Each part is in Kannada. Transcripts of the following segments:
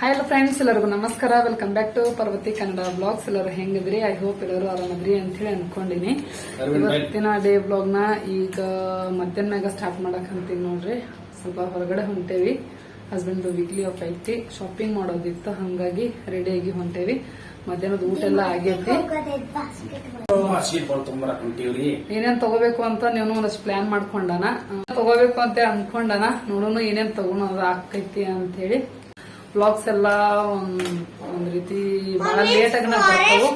ಹಾಯ್ ಎಲ್ಲ ಫ್ರೆಂಡ್ಸ್ ಎಲ್ಲರಿಗೂ ನಮಸ್ಕಾರ. Welcome back to Parvathi Kannada blogs ಎಲ್ಲರೂ ಹೆಂಗಿದ್ರಿ ಐ ಹೋಪ್ ಎಲ್ಲರೂ ಆರಾಮದ್ರಿ ಅಂತ ಹೇಳಿ ಅನ್ಕೊಂಡಿನಿ ಇವತ್ತಿನ ಡೇ ಬ್ಲಾಗ್ನ ಈಗ ಮಧ್ಯಾಹ್ನ ಮ್ಯಾಗ ಸ್ಟಾರ್ಟ್ ಮಾಡಕ್ ಅಂತೀನಿ ನೋಡ್ರಿ. ಸ್ವಲ್ಪ ಹೊರಗಡೆ ಹೊಂಟೇವಿ. ಹಸ್ಬೆಂಡ್ ವೀಕ್ಲಿ ಆಫ್ ಐತಿ ಶಾಪಿಂಗ್ ಮಾಡೋದಿತ್ತು ಹಂಗಾಗಿ ರೆಡಿ ಆಗಿ ಹೊಂಟೇವಿ. ಮಧ್ಯಾಹ್ನದ ಊಟ ಎಲ್ಲ ಆಗೈತಿ ಏನೇನ್ ತಗೋಬೇಕು ಅಂತ ನೀವು ಒಂದಷ್ಟು ಪ್ಲಾನ್ ಮಾಡ್ಕೊಂಡಾನ. ತಗೋಬೇಕು ಅಂತ ಅನ್ಕೊಂಡಾನ. ನೋಡೋಣ ಏನೇನ್ ತಗೊಳೋದು ಆಗ್ತೈತಿ ಅಂತ ಹೇಳಿ ಬ್ಲಾಗ್ಸ್ ಎಲ್ಲ ಒಂದ್ ಒಂದ್ ರೀತಿ ಬಹಳ ಲೇಟ್ ಆಗಿ ಬರ್ತಾವು.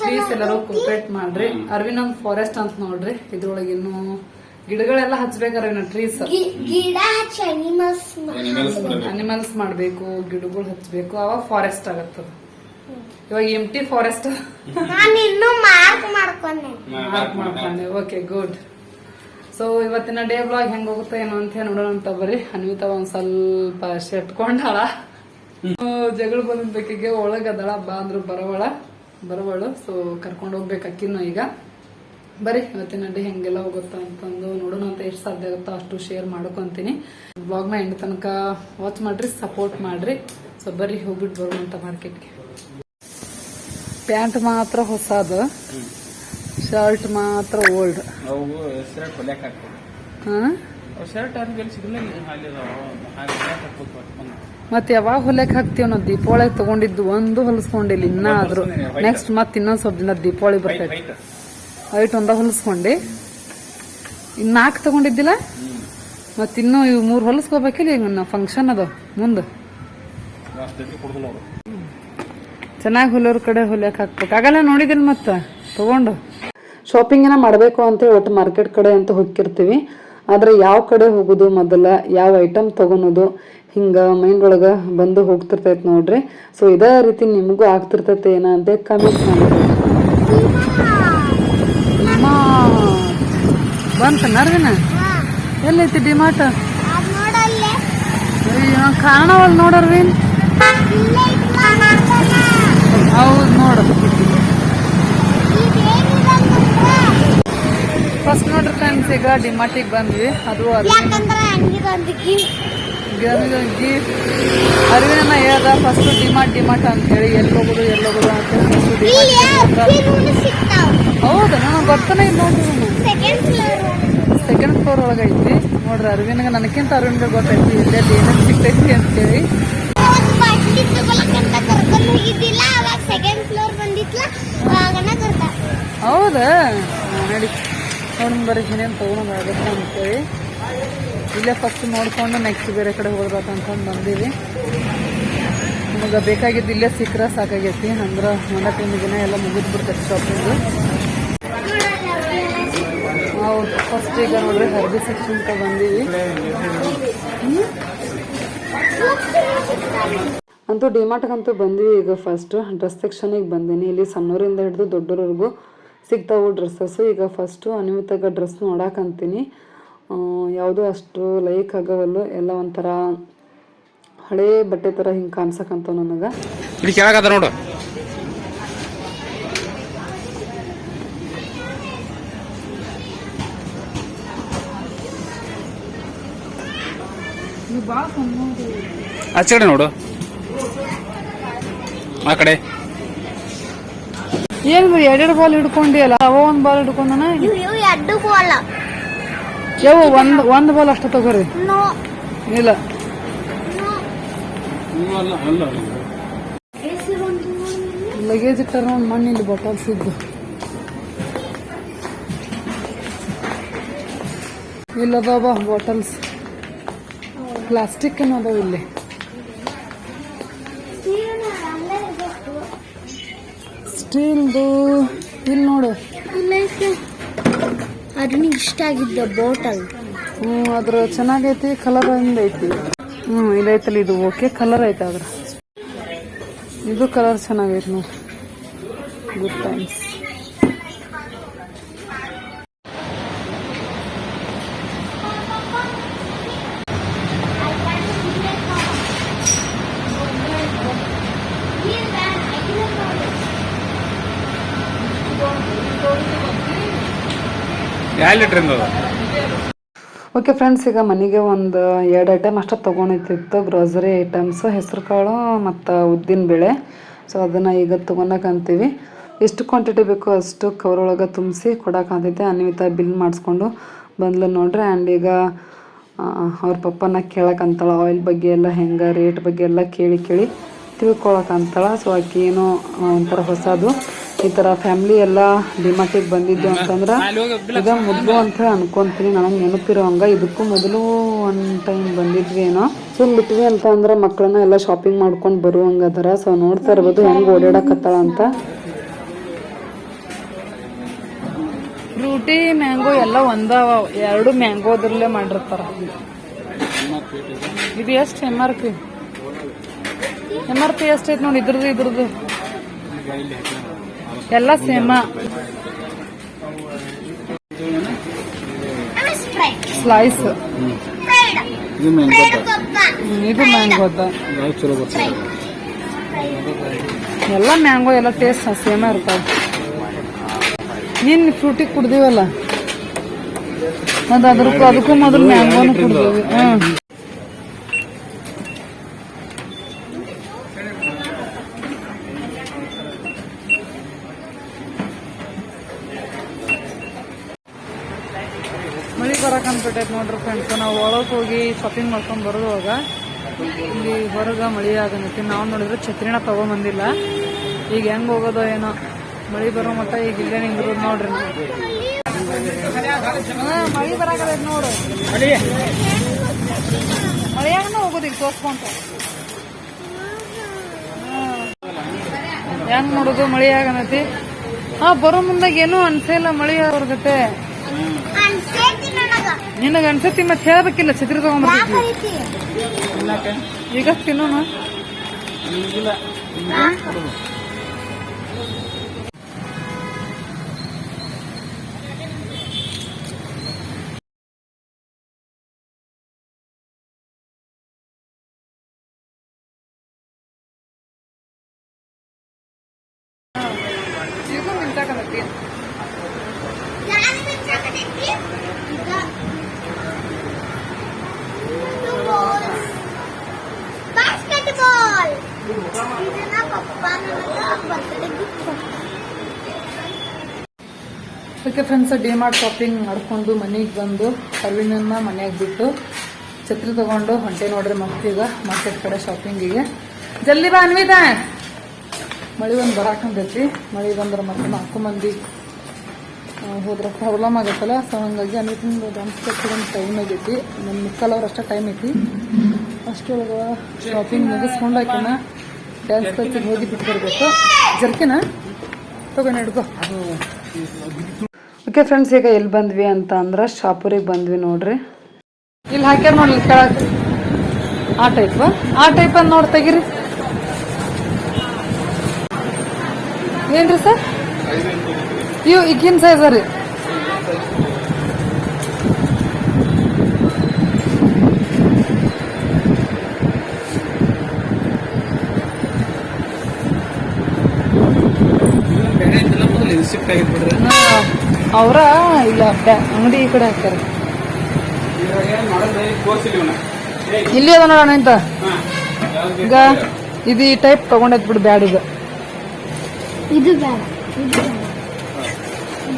ಪ್ಲೀಸ್ ಎಲ್ಲರೂ ಕೋಪರೇಟ್ ಮಾಡ್ರಿ. ಅರ್ವಿನ್ ಒಂದ್ ಫಾರೆಸ್ಟ್ ಅಂತ ನೋಡ್ರಿ. ಇದ್ರೊಳಗೆ ಇನ್ನು ಗಿಡಗಳೆಲ್ಲ ಹಚ್ಬೇಕು ಅರ್ವಿನ ಟ್ರೀಸ್ ಅನಿಮಲ್ಸ್ ಮಾಡ್ಬೇಕು. ಗಿಡಗಳು ಹಚ್ಬೇಕು. ಅವಾಗ ಫಾರೆಸ್ಟ್ ಆಗತ್ತದ. ಇವಾಗ ಎಂ ಟಿ ಫಾರೆಸ್ಟ್ ನಾನು ಇನ್ನೂ ಮಾರ್ಕ್ ಮಾಡ್ಕೊಂಡೆ. ಮಾರ್ಕ್ ಮಾಡ್ಕೊಂಡೆ. ಓಕೆ ಗುಡ್ ಸೊ ಇವತ್ತಿನ ಡೇ ಬ್ಲಾಗ್ ಹೆಂಗ್ ಹೋಗುತ್ತೆ ಏನೋ ಅಂತ ಹೇಳಿ ನೋಡೋಣ ಅಂತ ಬರ್ರಿ. ಅನ್ವಿತಾ ಒಂದ್ ಸ್ವಲ್ಪ ಶೆಟ್ಕೊಂಡಾಳ. ಜಗಳ ಬಂದಿದ್ದಕ್ಕಿಗೆ ಒಳಗದಳ ಬಾ ಅಂದ್ರು ಬರವಳ ಬರವಳು. ಸೊ ಕರ್ಕೊಂಡು ಹೋಗ್ಬೇಕು ಅಕ್ಕಿನ ಈಗ. ಬರೀ ಇವತ್ತಿನ ಅಡ್ಡಿ ಹೆಂಗೆಲ್ಲ ಹೋಗುತ್ತಾ ಅಂತಂದು ನೋಡೋಣ ಅಂತ ಎಷ್ಟು ಸಾಧ್ಯ ಆಗುತ್ತೋ ಅಷ್ಟು ಶೇರ್ ಮಾಡ್ಕೊಂತೀನಿ. ಬ್ಲಾಗ್ನ ಎಂಡ್ ತನಕ ವಾಚ್ ಮಾಡ್ರಿ ಸಪೋರ್ಟ್ ಮಾಡ್ರಿ. ಸೊ ಬರ್ರಿ ಹೋಗ್ಬಿಟ್ಟು ಬರುವಂತ ಮಾರ್ಕೆಟ್ಗೆ ಪ್ಯಾಂಟ್ ಮಾತ್ರ ಹೊಸದು. ಶರ್ಟ್ ಮಾತ್ರ ಓಲ್ಡ್ ಹಾ? ಅವು ಶರ್ಟ್ ಅವ್ರಿಗೆ ಎಲ್ಲಿ ಸಿಗಲ್ಲ ಅಲ್ಲಿ ಹಾಗೆ ಹೊಲ್ಯಾಕ್ ಹಾಕ್ಬೇಕು ಬಂದು. ಮತ್ ಯಾವಾಗ ಹೊಲಕ್ ಹಾಕ್ತಿವ್ ನಾವು ದೀಪಾವಳಿ ತಗೊಂಡಿದ್ದು ಒಂದು ಹೊಲಸ್ಕೊಂಡಿಲ್ಲ ಇನ್ನ ಆದ್ರೂ. ನೆಕ್ಸ್ಟ್ ಮತ್ ಇನ್ನೊಂದ್ ಸ್ವಲ್ಪ ದಿನ ದೀಪಾವಳಿ ಬರ್ತೈತಿ. ಐಟ್ ಒಂದ ಹೊಲಸ್ಕೊಂಡಿ. ಇನ್ ನಾಲ್ಕು ತಗೊಂಡಿದ್ದಿಲ್ಲ? ಮತ್ತೆ ಇನ್ನು ಇವು ಮೂರು ಹೊಲಸ್ಕೋಬೇಕಿಲ್ಲ ಈಗ ಫಂಕ್ಷನ್ ಅದ ಮುಂದೆ. ಚೆನ್ನಾಗಿ ಹೊಲಿಯೋರ್ ಕಡೆ ಹೊಲಿಯಕ್ ಹಾಕ್ಬೇಕು. ಆಗಲ್ಲ ನೋಡಿದಿಲ್ ಮತ್ತ. ತಗೊಂಡು. ಶಾಪಿಂಗ್ ಏನ ಮಾಡ್ಬೇಕು ಅಂತ ಒಟ್ಟು ಮಾರ್ಕೆಟ್ ಕಡೆ ಅಂತ ಹೋಗಿರ್ತೀವಿ ಆದ್ರೆ ಯಾವ ಕಡೆ ಹೋಗುದು ಮೊದಲ ಯಾವ ಐಟಮ್ ತಗೊಳೋದು ಹಿಂಗ ಮೈಂಡ್ ಒಳಗ ಬಂದು ಹೋಗ್ತಿರ್ತೈತೆ ನೋಡ್ರಿ. ಸೊ ಇದೇ ರೀತಿ ನಿಮಗೂ ಆಗ್ತಿರ್ತೈತೆ ಏನ ಅಂತ ಕಮೆಂಟ್ ಮಾಡಿ ಬಂತ ನರ್ವಿನ? ಎಲ್ಲೈತಿ ನೋಡಲ್ಲೇ. ಕಾಣವಲ್ ನೋಡರ್ವಿನ್? ಹೌದು ನೋಡು ಇದೇನಿದೆ ಅಂತಂದ್ರೆ, ಫಸ್ಟ್ ನೋಡ್ರಿ ಫ್ರೆಂಡ್ಸ್ ಈಗ ಡಿಮಾರ್ಟಿಗೆ ಬಂದ್ವಿ. ಅದು ಗಿಫ್ಟ್ ಅರಿವಿನ ಹೇಳ್ದ ಫಸ್ಟ್ ಡಿಮಾರ್ಟ್ ಡಿಮಾರ್ಟ್ ಅಂತ ಹೇಳಿ ಎಲ್ಲಿ ಹೋಗೋದು ಎಲ್ಲಿ ಹೋಗೋದು ಅಂತ ಹೌದು ನಾನು ನನಗೆ ಗೊತ್ತನೇ ಇಲ್ಲ ಸೆಕೆಂಡ್ ಫ್ಲೋರ್ ಒಳಗೆ. ಐತಿ ನೋಡ್ರಿ ಅರವಿನ್ಗೆ ನನಗಿಂತ ಅರವಿನ್ಗೆ ಗೊತ್ತೈತಿ ಎಲ್ಲೆಲ್ಲಿ ಏನೇನು ಸಿಗ್ತೈತಿ ಅಂತೇಳಿ ಹೌದಾ? ಹಾ, ನಡಿ ಬರ್ರಿ ಏನೇನು ತೊಗೊಳೋದಾಗುತ್ತೆ ಅಂತೇಳಿ ಇಲ್ಲೇ ಫಸ್ಟ್ ನೋಡ್ಕೊಂಡು ನೆಕ್ಸ್ಟ್ ಬೇರೆ ಕಡೆ ಹೋಗ್ಬೇಕು ಅಂತ ಬಂದೀವಿ. ನಮಗೆ ಬೇಕಾಗಿದ್ದು ಇಲ್ಲೇ ಸಿಕ್ಕರೆ ಸಾಕಾಗೈತಿ. ಅಂದ್ರೆ ಒಂದಕ್ಕೊಂದು ದಿನ ಎಲ್ಲ ಮುಗಿದು ಬಿಡ್ತೈತಿ ಶಾಪಿಂಗ್ ಹೌದು ಫಸ್ಟ್ ಈಗ ನೋಡ್ರಿ ಹರ್ಬಿ ಸೆಕ್ಷನ್ ಬಂದೀವಿ. ಅಂತೂ ಡಿಮಾರ್ಟ್ಗಂತೂ ಬಂದ್ವಿ ಈಗ ಫಸ್ಟ್ ಡ್ರೆಸ್ ಸೆಕ್ಷನಿಗೆ ಬಂದೀನಿ. ಇಲ್ಲಿ ಸಣ್ಣವರಿಂದ ಹಿಡಿದು ದೊಡ್ಡೋರ್ವರೆಗೂ ಸಿಗ್ತಾವು ಡ್ರೆಸ್ಸಸ್ಸು ಈಗ ಫಸ್ಟು ಅನಿಮಿತಾಗ ಡ್ರೆಸ್ ನೋಡಾಕಂತೀನಿ ಯಾವುದೂ ಅಷ್ಟು ಲೈಕ್ ಆಗವಲ್ಲು ಎಲ್ಲ ಒಂಥರ ಹಳೆ ಬಟ್ಟೆ ಥರ ಹಿಂಗೆ ಕಾಣಿಸಕಂತ ನನಗೆ. ನೋಡು. ಆಚೆ ನೋಡು. ಆ ಕಡೆ. ಏನು ಎರಡೆರಡು ಬಾಲ್ ಹಿಡ್ಕೊಂಡಿ ಅಲ್ಲ ಅವ ಒಂದು ಬಾಲ್ ಹಿಡ್ಕೊಂಡನ? ಇವು ಇವು ಎರಡು ಗೋಲ ಯಾವ ಒಂದು ಒಂದು ಬಾಲ್ ಅಷ್ಟು ತಗೋರಿ. ನೋ. ಇಲ್ಲ. ಲಗೇಜ್ ಇಟ್ಟಾರ ನೋಡಿ ಮಣ್ಣಿಲ್ಲಿ ಬಾಟಲ್ಸ್ ಇದ್ದು ಇಲ್ಲದ ಬಾಟಲ್ಸ್ ಪ್ಲಾಸ್ಟಿಕ್ ಅದಾವ ಇಲ್ಲಿ. ಸ್ಟೀಲ್ದು ಇಲ್ಲಿ ನೋಡು ಅದನ್ನ ಇಷ್ಟ ಆಗಿದ್ದ ಬಾಟಲ್ ಹ್ಞೂ ಅದ್ರ ಚೆನ್ನಾಗೈತಿ ಕಲರ್ ಐತಿ. ಹ್ಞೂ ಇದೈತಲ್ಲ ಇದು ಓಕೆ ಕಲರ್ ಐತೆ ಅದ್ರ. ಇದು ಕಲರ್ ಚೆನ್ನಾಗೈತಿ ನೋಡಿ. ಗುಡ್ ಟೈಮ್ಸ್ ಓಕೆ ಫ್ರೆಂಡ್ಸ್, ಈಗ ಮನೆಗೆ ಒಂದು ಎರಡು ಐಟಮ್ ಅಷ್ಟೇ ತೊಗೊಂಡಿತ್ತಿತ್ತು ಗ್ರೋಸರಿ ಐಟಮ್ಸ್ ಹೆಸರು ಕಾಳು ಮತ್ತು ಉದ್ದಿನ ಬೇಳೆ. ಸೊ ಅದನ್ನು ಈಗ ತೊಗೊಳಕಂತೀವಿ ಎಷ್ಟು ಕ್ವಾಂಟಿಟಿ ಬೇಕೋ ಅಷ್ಟು ಕವರ್ ಒಳಗೆ ತುಂಬಿಸಿ ಕೊಡೋಕಂತೈತೆ ಅನಿಮಿತ ಬಿಲ್ ಮಾಡಿಸ್ಕೊಂಡು ಬಂದ್ಲು ನೋಡ್ರಿ. ಆ್ಯಂಡ್ ಈಗ ಅವ್ರ ಪಪ್ಪನ ಕೇಳಕ್ಕಂತಾಳ ಆಯಿಲ್ ಬಗ್ಗೆ ಎಲ್ಲ ಹೆಂಗೆ ರೇಟ್ ಬಗ್ಗೆ ಎಲ್ಲ ಕೇಳಿ ಕೇಳಿ ತಿಳ್ಕೊಳಕಂತಾಳೆ ಸೊ ಆಕೆ ಏನೋ ಒಂಥರ ಹೊಸದು. ಈ ಥರ ಫ್ಯಾಮಿಲಿ ಎಲ್ಲ ಡಿಮಾರ್ಟಿಗೆ ಬಂದಿದ್ದು ಅಂತಂದ್ರೆ ಈಗ ಮುದ್ದು ಅಂತ ಅನ್ಕೊಂತೀನಿ. ನನಗೆ ನೆನಪಿರೋ ಹಂಗ. ಇದಕ್ಕೂ ಮೊದಲು ಒನ್ ಟೈಮ್ ಬಂದಿದ್ವಿ ಏನೋ. ಸೊ ಬಿಟ್ವಿ ಅಂತ ಅಂದ್ರೆ ಮಕ್ಕಳನ್ನ ಎಲ್ಲ ಶಾಪಿಂಗ್ ಮಾಡ್ಕೊಂಡು ಬರುವಂಗ ಅದರ. ಸೊ ನೋಡ್ತಾ ಇರ್ಬೋದು ಹೆಂಗ್ ಓಡಾಡಕತ್ತಾಳ ಅಂತ. ಫ್ರೂಟಿ ಮ್ಯಾಂಗೋ ಎಲ್ಲ ಒಂದಾವ. ಎರಡು ಮ್ಯಾಂಗೋದ್ರಲ್ಲೇ ಮಾಡಿರ್ತಾರ. ಇದು ಎಷ್ಟು M R P M R P ಎಷ್ಟೈತೆ ನೋಡಿ ಇದ್ರದ್ದು ಇದ್ರದ್ದು. ಎಲ್ಲ ಸೇಮ. ಸ್ಲೈಸ್ ಇದು ಮ್ಯಾಂಗೋ ಎಲ್ಲ ಮ್ಯಾಂಗೋ ಎಲ್ಲ ಟೇಸ್ಟ್ ಸೇಮ ಇರ್ತಾವ. ನೀನ್ ಫ್ರೂಟಿಗೆ ಕುಡ್ದಿವಲ್ಲ? ಅದು ಅದ್ರಕ್ಕೂ ಅದಕ್ಕೂ ಮೊದಲು ಮ್ಯಾಂಗೋನು ಕುಡ್ದೀವಿ. ಹ್ಮ್ ಮಳಿ ಬರಕಂದ್ಬಿಟ್ಟೈತೆ ನೋಡ್ರಿ ಫ್ರೆಂಡ್ಸ್ ನಾವು ಒಳಗೆ ಹೋಗಿ ಶಾಪಿಂಗ್ ಮಾಡ್ಕೊಂಡು ಬರೋವಾಗ ಇಲ್ಲಿ ಹೊರಗೆ ಮಳೆ ಆಗನೈತಿ ನಾವು ನೋಡಿದ್ರೆ ಛತ್ರಿನ ತಗೊಂಬಂದಿಲ್ಲ. ಈಗ ಹೆಂಗ್ ಹೋಗೋದೋ ಏನೋ. ಮಳಿ ಬರೋ ಮಟ್ಟ ಈಗ ಇಲ್ಲೇ ಇರೋದು ನೋಡ್ರಿ ಮಳಿ ಬರಾಕತೈತಿ ನೋಡು. ಮಳಿಯಾಗನ ಹೋಗೋದು ಈಗ ಹೆಂಗ್ ನೋಡುದು ಮಳೆ ಆಗನತಿ? ಹಾ, ಬರೋ ಮುಂದಾಗ ಏನೂ ಅನ್ಸಿಲ್ಲ ಮಳಿ ಅವ್ರ ಅನ್ಸೈತಿ ನನಗ ಅನ್ಸತಿ ಮತ್ತೆ ಹೇಳ್ಬೇಕಿಲ್ಲ ಛತ್ರಿ ತಗೊಂಡ್ಬರ್ತೀವಿ ಈಗ ತಿನ್ನೋಣ. ಇದನ್ನ ಓಕೆ ಫ್ರೆಂಡ್ಸ್ ಡಿಮಾರ್ಟ್ ಶಾಪಿಂಗ್ ಮಾಡ್ಕೊಂಡು ಮನೆಗೆ ಬಂದು, ಅರವಿಂದನ್ನ ಮನ್ಯಾಗ ಬಿಟ್ಟು ಛತ್ರಿ ತಗೊಂಡು ಹೊಂಟೆ ನೋಡ್ರಿ ಮಕ್ಕಳೀಗ ಮಾರ್ಕೆಟ್ ಕಡೆ ಶಾಪಿಂಗಿಗೆ ಜಲ್ದಿ ಬಾ, ಅನ್ವಿತ! ಮಳೆ ಒಂದು ಬರಾಕಂತೈತಿ ಮಳೆ ಬಂದ್ರೆ ಮತ್ತೆ ನಾಲ್ಕು ಮಂದಿ ಹೋದ್ರೆ ಪ್ರಾಬ್ಲಮ್ ಆಗುತ್ತಲ್ಲ. ಸೊ ಹಂಗಾಗಿ ಅನ್ವಿತಿಂದ ಡ್ಯಾನ್ಸ್ ಒಂದು ಟೈಮ್ ಆಗೈತಿ. ನಮ್ಮ ಮಿಕ್ಕಲ್ಲವ್ರು ಅಷ್ಟೇ ಟೈಮ್ ಐತಿ. ಅಷ್ಟೊಳಗೆ ಶಾಪಿಂಗ್ ಮುಗಿಸ್ಕೊಂಡು ಆಕಿನ ಡ್ಯಾನ್ಸ್ ಕ್ಲಾಸಿಗೆ ಹೋಗಿ ಬಿಟ್ಟು ಬರಬೇಕು. ಜರ್ಕಿನ? ತಗೊಂಡು ಹಿಡ್ಕೊ ಓಕೆ ಫ್ರೆಂಡ್ಸ್ ಈಗ ಎಲ್ಲಿ ಬಂದ್ವಿ ಅಂತ ಅಂದ್ರೆ ಶಾಪುರಿಗೆ ಬಂದ್ವಿ ನೋಡ್ರಿ. ಇಲ್ಲಿ ಹಾಕ್ಯಾರ ನೋಡಿ ಕೆಳಗೆ. ಆ ಟೈಪ್ ಆ ಟೈಪ್ ಅಂತ ನೋಡಿ ತೆಗಿರಿ. ಏನ್ರಿ ಸರ್? ಇವು ಈಗಿನ ಸೈಜ್ ರೀ ಬೇರೆ ಐತಲ್ಲ ಮೊದಲು ಇದು ಶಿಫ್ಟ್ ಆಗಿಬಿಟ್ರೆ ಅವರ ಇಲ್ಲ ಅಂಗಡಿ ಈ ಕಡೆ ಹಾಕ್ತಾರೆ. ಇಲ್ಲಿ ಅದ ನೋಡೋಣ ಅಂತ ಈಗ ಇದು ಈ ಟೈಪ್ ತಗೊಂಡೈತ್ ಬಿಡು ಬ್ಯಾಡ್ ಈಗ ಇದು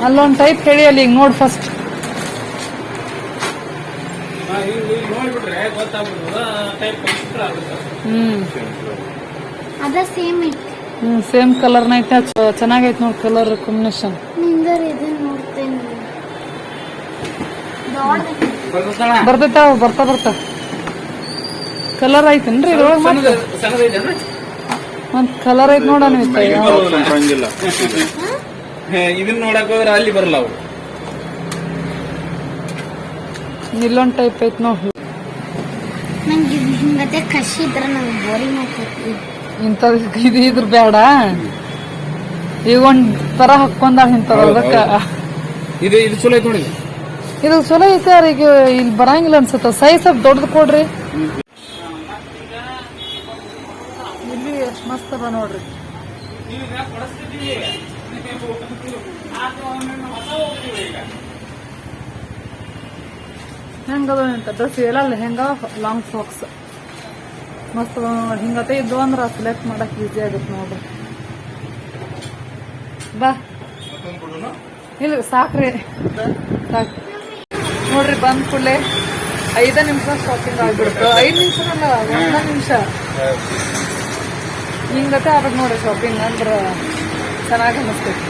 ಅಲ್ಲೊಂದು ಟೈಪ್ ಹೇಳಿ ಅಲ್ಲಿ ಈಗ ನೋಡ್ ಫಸ್ಟ್ ಹ್ಮ್. ಸೇಮ್ ಕಲರ್ ಚೆನ್ನಾಗೈತ್ ನೋಡ್ ಕಲರ್ನ ಐತೆ. ಚೆನ್ನಾಗೈತೆ ನೋಡಿ ಕಲರ್ ಕಾಂಬಿನೇಷನ್ ಬರ್ತದಲ್ಲ ಬರ್ತಾ ಬರ್ತಾ. ಕಲರ್ ಐತೇನ್ರಿ ಇದ್ರೊಳಗೆ ಒಂದ್ ಕಲರ್ ಐತ್ ನೋಡ ಇದನ್ನ ನೋಡಕ್ ಹೋದ್ರೆ ಅಲ್ಲಿ ಬರಲ್ಲ ಅವು ಇಲ್ಲೊಂದ್ ಟೈಪ್ ಐತ್ ನೋಡಿ. ನಂಗೆ ಇದು ಹಿಂಗತೆ ಕಸಿ ಇದ್ರ ನಂಗೆ ಬೋರಿಂಗ್ ಆಗ್ತೈತಿ. ಇಂಥದ್ ಇದು ಇದ್ರ ಬೇಡ. ಈಗ ಒಂದ್ ತರ ಹಾಕೊಂಡ್ ಇಂಥದ್ ಅದಕ್ಕ. ಇದು ಇದು ಚಲೋ ಐತ್ ನೋಡಿ. ಇದು ಚಲೋ ಐತೆ ಅವ್ರಿಗೆ ಈಗ ಇಲ್ಲಿ ಬರಂಗಿಲ್ಲ ಅನ್ಸುತ್ತ. ಸೈಜ್ ಸ್ವಲ್ಪ ದೊಡ್ಡದು ಕೊಡ್ರಿ. ಇಲ್ಲಿ ಎಷ್ಟು ಮಸ್ತ್ ಅದ ನೋಡ್ರಿ. ಹೆಂಗದ ಅಂತ ಡ್ರೆಸ್ ಎಲ್ಲ ಹೆಂಗ? ಲಾಂಗ್ ಫ್ರಾಕ್ಸ್ ಮಸ್ತ್ ನೋಡ್ರಿ. ಹಿಂಗತೆ ಇದ್ದು ಅಂದ್ರೆ ಸೆಲೆಕ್ಟ್ ಮಾಡಕ್ ಈಸಿ ಆಗುತ್ತೆ ನೋಡ್ರಿ. ಬಾ. ಇಲ್ಲ, ಸಾಕ್ರಿ. ಸಾಕ್ ನೋಡ್ರಿ ಬಂದ ಕೂಡಲೇ ಐದ ನಿಮಿಷ ಶಾಪಿಂಗ್ ಆಗ್ಬಿಡ್ತು ಐದ್ ನಿಮಿಷ ಅಲ್ಲ ಒಂದ ನಿಮಿಷ. ಹಿಂಗತೆ ಆಗ್ಬಿಟ್ಟು ನೋಡ್ರಿ ಶಾಪಿಂಗ್ ಅಂದ್ರ ಚೆನ್ನಾಗಿ ಅನಿಸ್ತೈತಿ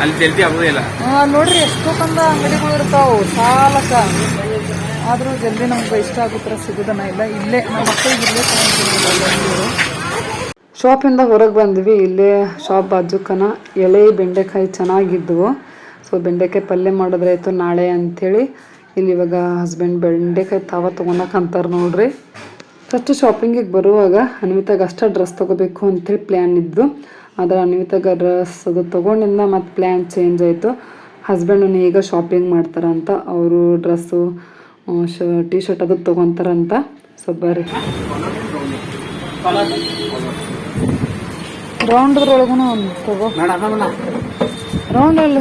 ಅಲ್ಲಿ ಜಲ್ದಿ ಆಗೋದಿಲ್ಲ ಆ, ನೋಡ್ರಿ ಕಂದ ಅಂಗಡಿಗಳು ಇರ್ತಾವ ಸಾಲಕ ಆದ್ರೂ ಜಲ್ದಿ ನಮ್ಗೆ ಇಷ್ಟ ಆಗುತ್ತರ ಸಿಗುದನ ಇಲ್ಲ. ಇಲ್ಲೇ ನಮ್ಮ ಮಕ್ಕಳಿಗೆ ಇಲ್ಲೇ ತಗೊಂಡ್ಬಂದಿದ್ರು ಶಾಪಿಂದ ಹೊರಗೆ ಬಂದ್ವಿ, ಇಲ್ಲೇ ಶಾಪ್ ಬಾಜುಕನ ಎಳೆ ಬೆಂಡೆಕಾಯಿ ಚೆನ್ನಾಗಿದ್ವು. ಸೊ ಬೆಂಡೆಕಾಯಿ ಪಲ್ಯ ಮಾಡಿದ್ರಾಯ್ತು ನಾಳೆ ಅಂಥೇಳಿ. ಇಲ್ಲಿ ಇವಾಗ ಹಸ್ಬೆಂಡ್ ಬೆಂಡೆಕಾಯಿ ತಾವ ಅಂತಾರೆ ನೋಡ್ರಿ. ಫಸ್ಟ್ ಶಾಪಿಂಗಿಗೆ ಬರುವಾಗ ಅನ್ವಿತಾಗ ಅಷ್ಟೇ ಡ್ರೆಸ್ ತೊಗೋಬೇಕು ಅಂತೇಳಿ ಪ್ಲ್ಯಾನ್ ಇದ್ದು ಆದರೆ ಅನ್ವಿತಾಗ ಡ್ರೆಸ್ ಅದು ತೊಗೊಂಡಿಂದ ಮತ್ತು ಪ್ಲ್ಯಾನ್ ಚೇಂಜ್ ಆಯಿತು. ಹಸ್ಬೆಂಡನ್ನು ಈಗ ಶಾಪಿಂಗ್ ಮಾಡ್ತಾರಂತ, ಅವರು ಡ್ರೆಸ್ಸು ಶ ಟಿ ಶರ್ಟ್ ಅದು ತೊಗೊತಾರಂತ. ಸೊ ಬರ್ರಿ. ರೌಂಡ್ರೊಳಗೂ ಒಂದು ತಗೋ ರೌಂಡ್ ಅಲ್ಲ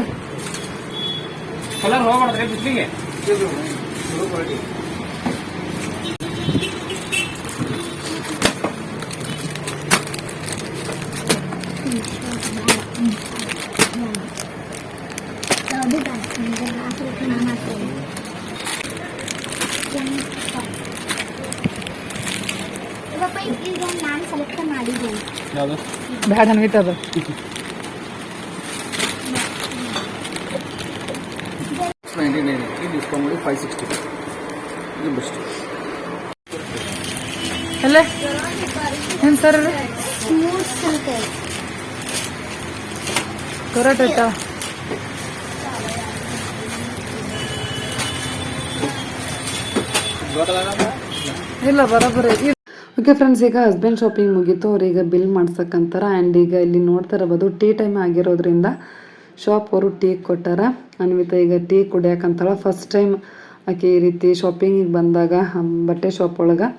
ಕಲರ್ ಹೋಗ್ಬಾರ್ದ್ರೆ ಬಿಸ್ಲಿಗೆ ಯಾವುದು ನಾನು ಮಾಡ್ತೇನೆ ಇವಾಗ ಈಗ ನಾನು ಸೆಲೆಕ್ಟ್ ಮಾಡಿದ್ದೀನಿ ಯಾವುದು ಬ್ಯಾಡ ಅನ್ವಿತದ ನೈಂಟಿ ನೈನ್ ಈ ಡಿಸ್ಕೌಂಟ್ ಮಾಡಿ ಫೈವ್ ಸಿಕ್ಸ್ಟಿ ಇದು ಬೆಸ್ಟ್ ಅಲ್ಲೇ ಏನು ಸರ್ ಸ್ಮೂತ್ ಅಂತ ಕರೆಕ್ಟ್ ಆಯ್ತಾ ಇಲ್ಲ ಬರೋಬ್ಬರಿ ಓಕೆ ಫ್ರೆಂಡ್ಸ್ ಈಗ ಹಸ್ಬೆಂಡ್ ಶಾಪಿಂಗ್ ಮುಗೀತು. ಅವ್ರೀಗ ಬಿಲ್ ಮಾಡ್ಸಕ್ಕಂತಾರ. ಆ್ಯಂಡ್ ಈಗ ಇಲ್ಲಿ ನೋಡ್ತಾ ಇರಬಹುದು ಟೀ ಟೈಮ್ ಆಗಿರೋದ್ರಿಂದ ಶಾಪ್ ಅವರು ಟೀ ಕೊಟ್ಟಾರ. ಅನ್ವಿತ ಈಗ ಟೀ ಕುಡಿಯಾಕಂತಾಳ. ಫಸ್ಟ್ ಟೈಮ್ ಆಕೆ ಈ ರೀತಿ ಶಾಪಿಂಗಿಗೆ ಬಂದಾಗ ಬಟ್ಟೆ ಶಾಪ್ ಒಳಗೆ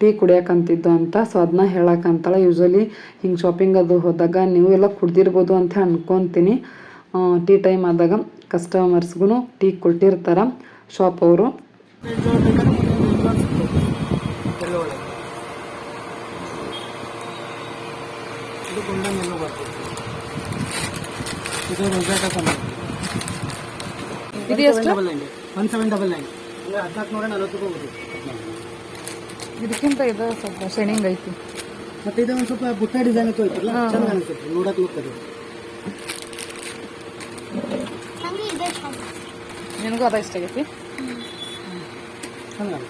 ಟೀ ಕುಡಿಯಾಕಂತಿದ್ದು ಅಂತ. ಸೊ ಅದನ್ನ ಹೇಳಕ್ಕಂತಾಳ ಯೂಶ್ವಲಿ ಹಿಂಗೆ ಶಾಪಿಂಗ್ ಅದು ಹೋದಾಗ ನೀವು ಎಲ್ಲ ಕುಡ್ದಿರ್ಬೋದು ಅಂತ ಅನ್ಕೊತೀನಿ. ಟೀ ಟೈಮ್ ಆದಾಗ ಕಸ್ಟಮರ್ಸ್ಗೂ ಟೀ ಕೊಟ್ಟಿರ್ತಾರ. ಶಾಪ್ ಅವರು. ಇದು ಗೊಂಡನ್ ಎಲ್ಲೋ ಬರ್ತದೆ ಇದು ರೋಜಾಟ ಇದು ಎಷ್ಟು double nine one seven double nine ಹದಿನಾಲ್ಕು ನೂರ ನಲವತ್ತು ರೂಪಾಯಿ ಇದಕ್ಕಿಂತ ಇದು ಸ್ವಲ್ಪ ಶೈನಿಂಗ್ ಐತಿ. ಮತ್ತೆ ಇದು ಒಂದು ಸ್ವಲ್ಪ ಬುಟ್ಟ ಡಿಸೈನ್ ಇತ್ತು ಐತಲ್ಲ ಚೆನ್ನಾಗಿ ಅನಿಸುತ್ತೆ ನೋಡಕ್ಕೆ ಹೋಗ್ತದೆ ನಿನಗೂ ಅದ ಇಷ್ಟ ಆಗೈತಿ? ಚೆನ್ನಾಗಿ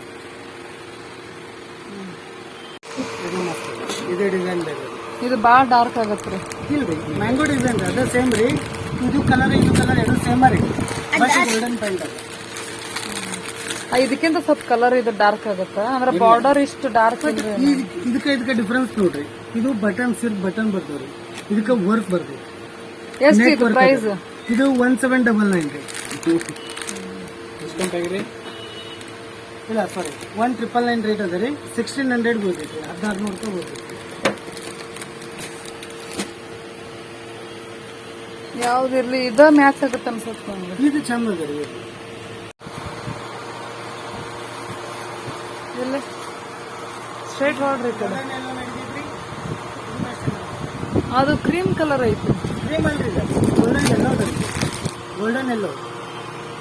ಇದು ಮಸ್ತ್. ಇದೇ ಡಿಸೈನ್ ಬೇಕು ಇದು ಭಾಳ ಡಾರ್ಕ್ ಆಗತ್ತೆ ರೀ. ಇಲ್ಲ ರೀ ಮ್ಯಾಂಗೋ ಡಿಸೈನ್ ರೀ ಅದೇ ಸೇಮ್ ರೀ. ಇದು ಕಲರ್ ಇದು ಕಲರ್ ಎರಡು ಸೇಮ್ ರೀ. ಬಟ್ ಗೋಲ್ಡನ್ ಪೈಂಟ್ ಇದಕ್ಕಿಂತ ಸ್ವಲ್ಪ ಕಲರ್ ಇದು ಡಾರ್ಕ್ ಆಗುತ್ತೆ. ಅಂದ್ರೆ ಬಾರ್ಡರ್ ಇಷ್ಟು ಡಾರ್ಕ್ ಇಲ್ರಿ ಇದಕ್ಕೆ ಇದಕ್ಕೆ ಡಿಫ್ರೆನ್ಸ್ ನೋಡ್ರಿ. ಇದು ಬಟನ್ ಸಿರ್ಫ್ ಬಟನ್ ಬರ್ತವ್ರಿ ಇದಕ್ಕೆ ವರ್ಕ್ ಬರ್ತದೆ. ಎಷ್ಟು ಇದು ಪ್ರೈಸ್ ಇದು ಒನ್ ಸೆವೆನ್ ಡಬಲ್ ನೈನ್ ರೀ. ಡಿಸ್ಕೌಂಟ್ ಆಗಿರಿ ಇಲ್ಲ sorry one triple nine rate ಅದ ರೀ. ಸಿಕ್ಸ್ಟೀನ್ ಹಂಡ್ರೆಡ್ ಬೀಳ್ತೈತಿ ಹದಿನಾರು ನೂರು ರೂಪಾಯಿ ಬೀಳ್ತೈತಿ ಯಾವ್ದಿರ್ಲಿ ಇದ ಮ್ಯಾಚ್ ಆಗುತ್ತೆ ಅನ್ಸುತ್ತೆ ನಂಗೆ ಇದು ಚಂದ ಅದ ರೀ. ಇಲ್ಲ ಸ್ಟ್ರೈಟ್ ಹೊಡ್ರಿ ಈ ಕಡೆ. ಅದು ಕ್ರೀಮ್ ಕಲರ್ ಐತಿ. ಕ್ರೀಮ್ ಅಲ್ರಿ ಗೋಲ್ಡನ್ ಎಲ್ಲೋ ಅದ ಗೋಲ್ಡನ್ ಎಲ್ಲೋ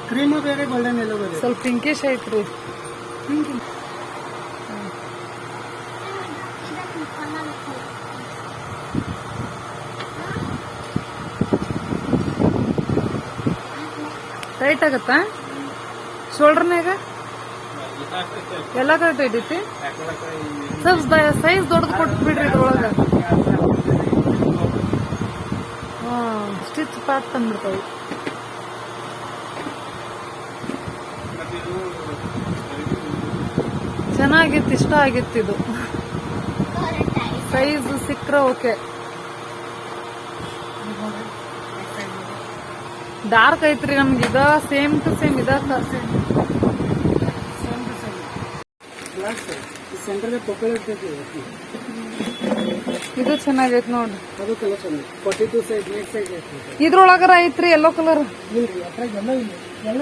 ಕ್ರೀಮು ಬೇರೆ ಗೋಲ್ಡನ್ ಎಲ್ಲೋ ಬೇರೆ. ಸ್ವಲ್ಪ ಪಿಂಕಿಶ್ ಐತ್ರಿ. ಟೈಟ್ ಆಗತ್ತಾ ಶೋಲ್ಡರ್ನಾಗ ಎಲ್ಲ ಕರೆಕ್ಟ್ ಐತಿ ಸ್ವಲ್ಪ ಸೈಜ್ ದೊಡ್ಡದು ಕೊಟ್ಟು ಬಿಡ್ರಿ ಇದ್ರೊಳಗ ಹಾ ಸ್ಟಿಚ್ ಪ್ಯಾಕ್ ತಂದ್ಬಿಡ್ತಾವೆ. ಚೆನ್ನಾಗಿತ್ತು ಇಷ್ಟ ಆಗಿತ್ತು ಇದು. Size ಸಿಕ್ಕ್ರೆ okay. ಡಾರ್ಕ್ ಐತ್ರಿ ನಮ್ಗೆ ಇದ ಸೇಮ್ ಟು ಸೇಮ್ ಇದ ಸೆಂಟರ್ಗೆ ಪೊಕ್ಕಳ ಇರ್ತೈತಿ ಇದು ಚೆನ್ನಾಗೈತ್ ನೋಡ್ರಿ. ಅದು ಕಲರ್ ಚೆನ್ನಾಗಿ ಫಾರ್ಟಿ ಟು ಐತಿ ಇದ್ರೊಳಗರ ಐತ್ರಿ ಎಲ್ಲೋ ಕಲರ್ ಇಲ್ರಿ ಎಲ್ಲ ಇಲ್ಲ. ಎಲ್ಲ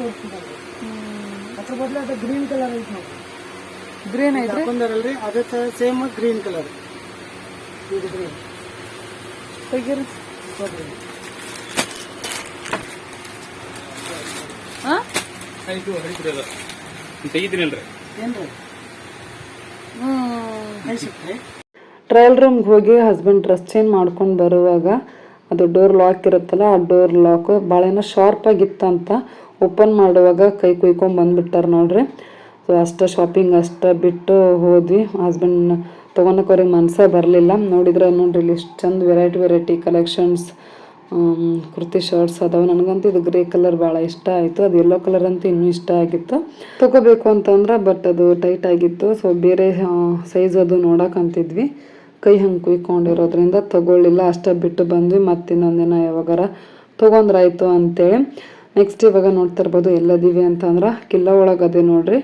ತೋರಿಸ್ತಿದ್ದಾರೆ ಅದ್ರ ಬದಲು ಅದು ಗ್ರೀನ್ ಕಲರ್ ಐತಿ ಗ್ರೀನ್ ಐತ್ರಿ? ಹಾಕೊಂಡಾರಲ್ರಿ ಅದೇ ಸೇಮ್ ಗ್ರೀನ್ ಕಲರ್ ಇದು ಗ್ರೀನ್ ತೆಗೀರಿ. ತೆಗಿತೀನಿಲ್ರಿ ಏನ್ರಿ? ಟ್ರಯಲ್ ರೂಮ್ಗೆ ಹೋಗಿ ಹಸ್ಬೆಂಡ್ ಡ್ರೆಸ್ ಚೇಂಜ್ ಮಾಡ್ಕೊಂಡು ಬರುವಾಗ ಅದು ಡೋರ್ ಲಾಕ್ ಇರುತ್ತಲ್ಲ ಆ ಡೋರ್ ಲಾಕ್ ಭಾಳ ಶಾರ್ಪ್ ಆಗಿತ್ತಂತ ಓಪನ್ ಮಾಡುವಾಗ ಕೈ ಕುಯ್ಕೊಂಡ್ ಬಂದ್ಬಿಟ್ಟಾರ ನೋಡ್ರಿ. ಸೊ ಅಷ್ಟು ಶಾಪಿಂಗ್ ಅಷ್ಟು ಬಿಟ್ಟು ಹೋದ್ವಿ. ಹಸ್ಬೆಂಡ್ ತೊಗೊಳಕ್ಕೆ ಮನಸ್ಸೇ ಬರಲಿಲ್ಲ. ನೋಡಿದ್ರೆ ನೋಡ್ರಿ ಇಲ್ಲಿ ಇಷ್ಟು ಚಂದ variety variety collections kurti shirts ಅದಾವೆ. ನನಗಂತೂ ಇದು ಗ್ರೇ ಕಲರ್ ಭಾಳ ಇಷ್ಟ ಆಯಿತು. ಅದು ಎಲ್ಲೋ ಕಲರ್ ಅಂತೂ ಇನ್ನೂ ಇಷ್ಟ ಆಗಿತ್ತು. ತಗೋಬೇಕು ಅಂತಂದ್ರೆ ಬಟ್ ಅದು ಟೈಟ್ ಆಗಿತ್ತು. ಸೊ ಬೇರೆ ಸೈಜ್ ಅದು ನೋಡೋಕಂತಿದ್ವಿ ಕೈ ಹಂಗೆ ಕುಯ್ಕೊಂಡಿರೋದ್ರಿಂದ ತಗೊಳ್ಳಿಲ್ಲ. ಅಷ್ಟೇ ಬಿಟ್ಟು ಬಂದ್ವಿ. ಮತ್ತು ಇನ್ನೊಂದಿನ ಯಾವಾಗಾರ ತೊಗೊಂಡ್ರಾಯ್ತು ಅಂತೇಳಿ. ನೆಕ್ಸ್ಟ್ ಇವಾಗ ನೋಡ್ತಾ ಇರ್ಬೋದು ಎಲ್ಲದಿವಿ ಅಂತಂದ್ರೆ ಕಿಲ್ಲ ಒಳಗೆ ಅದೇ ನೋಡ್ರಿ.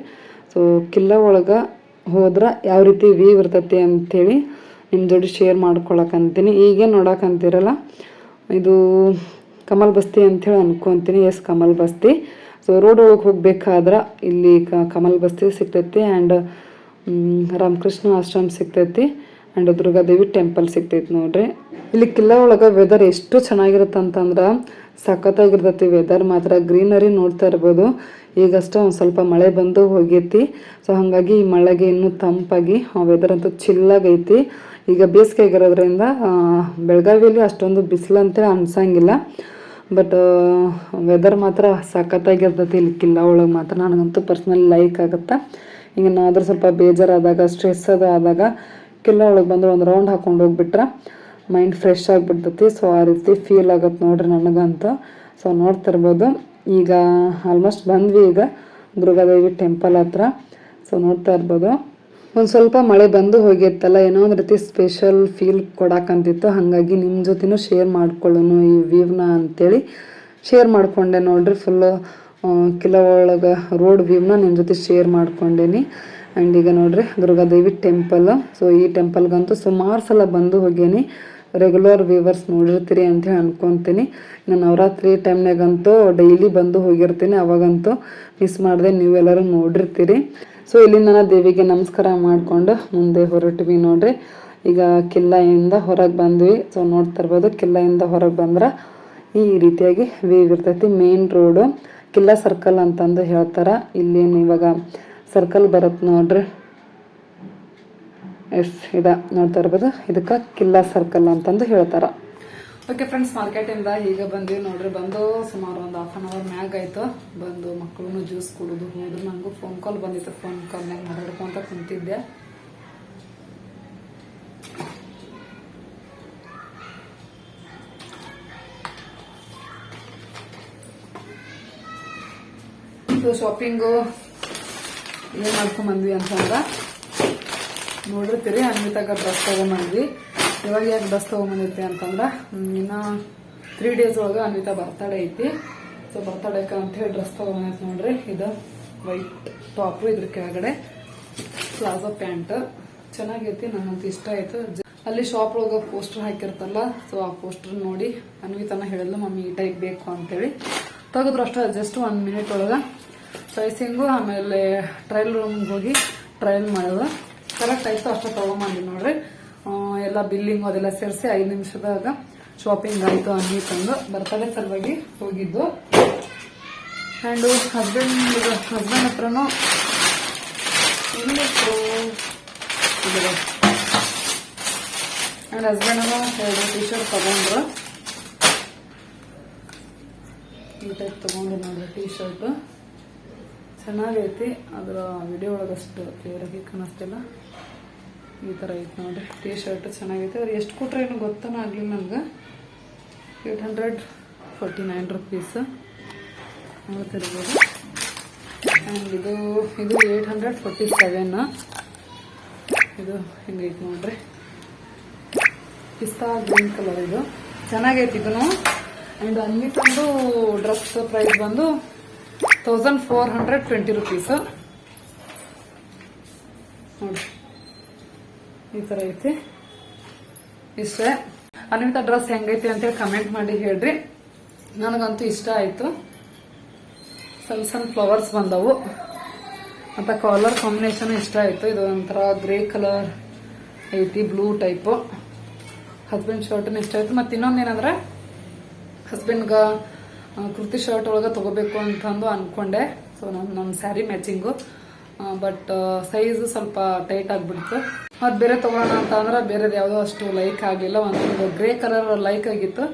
ಸೊ ಕಿಲ್ಲ ಒಳಗೆ ಹೋದ್ರೆ ಯಾವ ರೀತಿ ವೀವ್ ಇರ್ತೈತಿ ಅಂಥೇಳಿ ನಿಮ್ಮ ಜೋಡಿ ಶೇರ್ ಮಾಡ್ಕೊಳಕಂತೀನಿ ಈಗೇ ನೋಡಕ್ಕಂತಿರಲ್ಲ ಇದು ಕಮಲ್ ಬಸ್ತಿ ಅಂಥೇಳಿ ಅನ್ಕೊಂತೀನಿ. Yes, Kamal Basti. So road ಒಳಗೆ ಹೋಗ್ಬೇಕಾದ್ರೆ ಇಲ್ಲಿ ಕಮಲ್ ಬಸ್ತಿ ಸಿಗ್ತೈತಿ ಆ್ಯಂಡ್ ರಾಮಕೃಷ್ಣ ಆಶ್ರಮ ಸಿಗ್ತೈತಿ ಆ್ಯಂಡ್ ದುರ್ಗಾದೇವಿ ಟೆಂಪಲ್ ಸಿಗ್ತೈತಿ ನೋಡ್ರಿ. ಇಲ್ಲಿ ಕಿಲ್ಲ ಒಳಗೆ ವೆದರ್ ಎಷ್ಟು ಚೆನ್ನಾಗಿರುತ್ತೆ ಅಂತಂದ್ರೆ ಸಖತ್ತಾಗಿರ್ತೈತಿ ವೆದರ್ ಮಾತ್ರ ಗ್ರೀನರಿ ನೋಡ್ತಾ ಇರ್ಬೋದು. ಈಗಷ್ಟೇ ಒಂದು ಸ್ವಲ್ಪ ಮಳೆ ಬಂದು ಹೋಗೈತಿ. ಸೊ ಹಾಗಾಗಿ ಈ ಮಳೆಗೆ ಇನ್ನೂ ತಂಪಾಗಿ ವೆದರ್ ಅಂತೂ ಚಿಲ್ಲಾಗೈತಿ ಈಗ ಬೇಸಿಗೆ ಬೆಳಗಾವಿಯಲ್ಲಿ ಅಷ್ಟೊಂದು ಬಿಸಿಲಂತೇಳಿ ಅನ್ಸಂಗಿಲ್ಲ. ಬಟ್ ವೆದರ್ ಮಾತ್ರ ಸಖತ್ತಾಗಿರ್ತೈತಿ, ಇಲ್ಲಿ ಕಿಲ್ಲ ಒಳಗೆ ಮಾತ್ರ. ನನಗಂತೂ ಪರ್ಸ್ನಲಿ ಲೈಕ್ ಆಗುತ್ತೆ. ಈಗ ನಾದ್ರೂ ಸ್ವಲ್ಪ ಬೇಜಾರಾದಾಗ ಸ್ಟ್ರೆಸ್ ಅದು ಆದಾಗ ಕಿಲ್ಲ ಒಳಗೆ ಬಂದು ಒಂದು ರೌಂಡ್ ಹಾಕೊಂಡು ಹೋಗ್ಬಿಟ್ರೆ ಮೈಂಡ್ ಫ್ರೆಶ್ ಆಗಿಬಿಡ್ತೈತಿ. ಸೊ ಆ ರೀತಿ ಫೀಲ್ ಆಗತ್ತೆ ನೋಡ್ರಿ ನನಗಂತೂ. ಸೊ ನೋಡ್ತಿರ್ಬೋದು. ಈಗ ಆಲ್ಮೋಸ್ಟ್ ಬಂದ್ವಿ ಈಗ ದುರ್ಗಾದೇವಿ ಟೆಂಪಲ್ ಹತ್ರ. ಸೊ ನೋಡ್ತಾ ಇರ್ಬೋದು. ಒಂದು ಸ್ವಲ್ಪ ಮಳೆ ಬಂದು ಹೋಗಿತ್ತಲ್ಲ, ಏನೋ ಒಂದು ರೀತಿ ಸ್ಪೆಷಲ್ ಫೀಲ್ ಕೊಡಕ್ಕಂತಿತ್ತು ಹಾಗಾಗಿ ನಿಮ್ಮ ಜೊತೆನೂ ಶೇರ್ ಮಾಡ್ಕೊಳ್ಳೋನು ಈ ವ್ಯೂವ್ನ ಅಂತೇಳಿ ಶೇರ್ ಮಾಡಿಕೊಂಡೆ ನೋಡ್ರಿ. ಫುಲ್ಲು ಕಿಲ ಒಳಗೆ ರೋಡ್ ವ್ಯೂವ್ನ ನಿಮ್ಮ ಜೊತೆ ಶೇರ್ ಮಾಡ್ಕೊಂಡೇನಿ. ಆ್ಯಂಡ್ ಈಗ ನೋಡ್ರಿ, ದುರ್ಗಾದೇವಿ ಟೆಂಪಲ್ ಸೊ ಈ ಟೆಂಪಲ್ಗಂತೂ ಸುಮಾರು ಸಲ ಬಂದು ಹೋಗೇನಿ ರೆಗ್ಯುಲರ್ ವ್ಯೂವರ್ಸ್ ನೋಡಿರ್ತೀರಿ ಅಂತ ಹೇಳಿ ಅನ್ಕೊತೀನಿ. ಇನ್ನು ನವರಾತ್ರಿ ಟೈಮ್ನಾಗಂತೂ ಡೈಲಿ ಬಂದು ಹೋಗಿರ್ತೀನಿ. ಅವಾಗಂತೂ ಮಿಸ್ ಮಾಡಿದೆ ನೀವೆಲ್ಲರೂ ನೋಡಿರ್ತೀರಿ. ಸೊ ಇಲ್ಲಿ ನಾನು ದೇವಿಗೆ ನಮಸ್ಕಾರ ಮಾಡಿಕೊಂಡು ಮುಂದೆ ಹೊರಟ್ವಿ ನೋಡ್ರಿ. ಈಗ ಕಿಲ್ಲಾಯಿಂದ ಹೊರಗೆ ಬಂದ್ವಿ. ಸೊ ನೋಡ್ತಾ ಇರ್ಬೋದು ಕಿಲ್ಲಾಯಿಂದ ಹೊರಗೆ ಬಂದ್ರೆ ಈ ರೀತಿಯಾಗಿ ವೇವ್ ಇರ್ತೈತಿ ಮೇನ್ ರೋಡು ಕಿಲ್ಲಾ ಸರ್ಕಲ್ ಅಂತಂದು ಹೇಳ್ತಾರೆ. ಇಲ್ಲೇನು ಇವಾಗ ಸರ್ಕಲ್ ಬರುತ್ತೆ ನೋಡ್ರಿ. ಎಸ್, ಇದ ನೋಡ್ತಾ ಇರ್ಬೋದು. ಇದಕ್ಕೆ ಕಿಲ್ಲಾ ಸರ್ಕಲ್ ಅಂತಂದು ಹೇಳ್ತಾರೆ. ಓಕೆ ಫ್ರೆಂಡ್ಸ್ ಮಾರ್ಕೆಟಿಂದ ಈಗ ಬಂದ್ವಿ. ನೋಡ್ರಿ, ಬಂದು ಸುಮಾರು ಒಂದು ಹಾಫ್ ಆನ್ ಅವರ್ ಮ್ಯಾಗ ಆಯ್ತು. ಬಂದು ಮಕ್ಕಳು ಜ್ಯೂಸ್ ಕುಡಿದು ಹೋದ್ರು. ನನಗೂ ಫೋನ್ ಕಾಲ್ ಬಂದಿತ್ತು. ಫೋನ್ ಕಾಲ್ನಾಗ ಮಾತಾಡ್ಕೊಂತ ಕುಂತಿದ್ದೆ. ಇದು ಶಾಪಿಂಗು ಏನ್ ಮಾಡ್ಕೊಂಡ್ ಬಂದ್ವಿ ಅಂತಂದ್ರ ನೋಡಿರ್ತೀರಿ ಅನ್ವಿತಾಗ ಡ್ರೆಸ್ ತಗೊಂಬಂದ್ವಿ. ಇವಾಗ ಯಾಕೆ ಡ್ರೆಸ್ ತಗೊಂಬಂದೈತಿ ಅಂತಂದ್ರೆ ಇನ್ನೂ ತ್ರೀ ಡೇಸ್ ಒಳಗೆ ಅನ್ವಿತಾ ಬರ್ತಡೇ ಐತಿ. ಸೊ ಬರ್ತಡೇಕ ಹೇಳಿ ಡ್ರೆಸ್ ತಗೊಂಬಂದೈತಿ ನೋಡ್ರಿ. ಇದು ವೈಟ್ ಟಾಪ್ ಇದ್ರ ಕೆಳಗಡೆ. ಪ್ಲಾಜೋ ಪ್ಯಾಂಟ್ ಚೆನ್ನಾಗೈತಿ ನನಗಂತೂ ಇಷ್ಟ ಆಯ್ತು. ಅಲ್ಲಿ ಶಾಪ್ ಒಳಗೆ ಪೋಸ್ಟರ್ ಹಾಕಿರ್ತಲ್ಲ ಸೊ ಆ ಪೋಸ್ಟರ್ ನೋಡಿ ಅನ್ವಿತಾನ ಹೇಳಿದ್ಲು, ಮಮ್ಮಿ, ಈ ಟೈಪ್ ಬೇಕು ಅಂತೇಳಿ. ತೆಗೆದ್ರು ಅಷ್ಟೇ ಜಸ್ಟ್ ಒನ್ ಮಿನಿಟ್ ಒಳಗೆ. ಸೈಸಿಂಗು ಆಮೇಲೆ ಟ್ರಯಲ್ ರೂಮ್ಗೆ ಹೋಗಿ ಟ್ರಯಲ್ ಮಾಡೋದು. ಕರೆಕ್ಟ್ ಆಯ್ತು ಅಷ್ಟೇ ತಗೊಂಬಂದಿ ನೋಡ್ರಿ. ಎಲ್ಲ ಬಿಲ್ಲಿಂಗ್ ಅದೆಲ್ಲ ಸೇರಿಸಿ ಐದು ನಿಮಿಷದಾಗ ಶಾಪಿಂಗ್ ಆಯ್ತು ಅನ್ವಿತಂದು ಬರ್ತಾರೆ ಸಲುವಾಗಿ ಹೋಗಿದ್ದು. ಆ್ಯಂಡ್ ಹಸ್ಬೆಂಡ್ ಹಸ್ಬೆಂಡ್ ಹತ್ರನೂ ಆ್ಯಂಡ್ ಹಸ್ಬೆಂಡನು ಎರಡು ಟಿ ಶರ್ಟ್ ತಗೊಂಡ್ರು. ಈ ಟೈಪ್ ತಗೊಂಡು ನೋಡ್ರಿ ಟಿ ಶರ್ಟ್ ಚೆನ್ನಾಗೈತಿ. ಅದರ ವಿಡಿಯೋ ಒಳಗಷ್ಟು ಅಷ್ಟು ಕ್ಲಿಯರ್ ಆಗಿ ಕಾಣಿಸ್ತಿಲ್ಲ. ಈ ಥರ ಐತೆ ನೋಡಿರಿ. ಟೀ ಶರ್ಟ್ ಚೆನ್ನಾಗೈತೆ. ಅವ್ರು ಎಷ್ಟು ಕೊಟ್ಟರೆ ಏನು ಗೊತ್ತಾನ ಆಗಲಿಲ್ಲ ನನಗೆ. Eight hundred forty nine rupees ನೋಡ್ತಿರ್ಬೋದು ಆ್ಯಂಡ್ ಇದು ಇದು ಏಯ್ಟ್ ಹಂಡ್ರೆಡ್ ಫೋರ್ಟಿ ಸೆವೆನ್ ಇದು ಹಿಂಗೈತೆ ನೋಡಿರಿ. ಪಿಸ್ತಾ ಗ್ರೀನ್ ಕಲರ್ ಇದು. ಚೆನ್ನಾಗೈತೆ ಇದನ್ನು ಆ್ಯಂಡ್ ಅನ್ವಿತಂದು ಡ್ರೆಸ್ ಪ್ರೈಸ್ ಬಂದು thousand four hundred twenty rupees ನೋಡಿ ಈ ಥರ ಐತಿ. ಇಷ್ಟೇ ಅನಿಮಿತ ಡ್ರೆಸ್ ಹೆಂಗೈತಿ ಅಂತೇಳಿ ಕಮೆಂಟ್ ಮಾಡಿ ಹೇಳ್ರಿ. ನನಗಂತೂ ಇಷ್ಟ ಆಯ್ತು. ಸಣ್ಣ ಸಣ್ಣ ಫ್ಲವರ್ಸ್ ಬಂದವು. ಮತ್ತು ಕಾಲರ್ ಕಾಂಬಿನೇಷನ್ ಇಷ್ಟ ಆಯ್ತು. ಇದು ಒಂಥರ ಗ್ರೇ ಕಲರ್ ಐತಿ ಬ್ಲೂ ಟೈಪು ಹಸ್ಬೆಂಡ್ ಶರ್ಟ್ನ ಇಷ್ಟ ಆಯ್ತು. ಮತ್ತು ಇನ್ನೊಂದು ಏನಂದ್ರೆ ಹಸ್ಬೆಂಡ್ಗೆ ಕುರ್ತಿ ಶರ್ಟ್ ಒಳಗೆ ತಗೋಬೇಕು ಅಂತಂದು ಅನ್ಕೊಂಡೆ. ಸೊ ನಮ್ಮ ನಮ್ಮ ಸ್ಯಾರಿ ಮ್ಯಾಚಿಂಗು ಬಟ್ ಸೈಜ್ ಸ್ವಲ್ಪ ಟೈಟ್ ಆಗಿಬಿಡ್ತು. ಅದು ಬೇರೆ ತಗೊಳ್ಳೋಣ ಅಂತ ಅಂದ್ರೆ ಬೇರೆದು ಯಾವುದೋ ಅಷ್ಟು ಲೈಕ್ ಆಗಿಲ್ಲ. ಒಂದೊಂದು ಗ್ರೇ ಕಲರ್ ಲೈಕ್ ಆಗಿತ್ತು.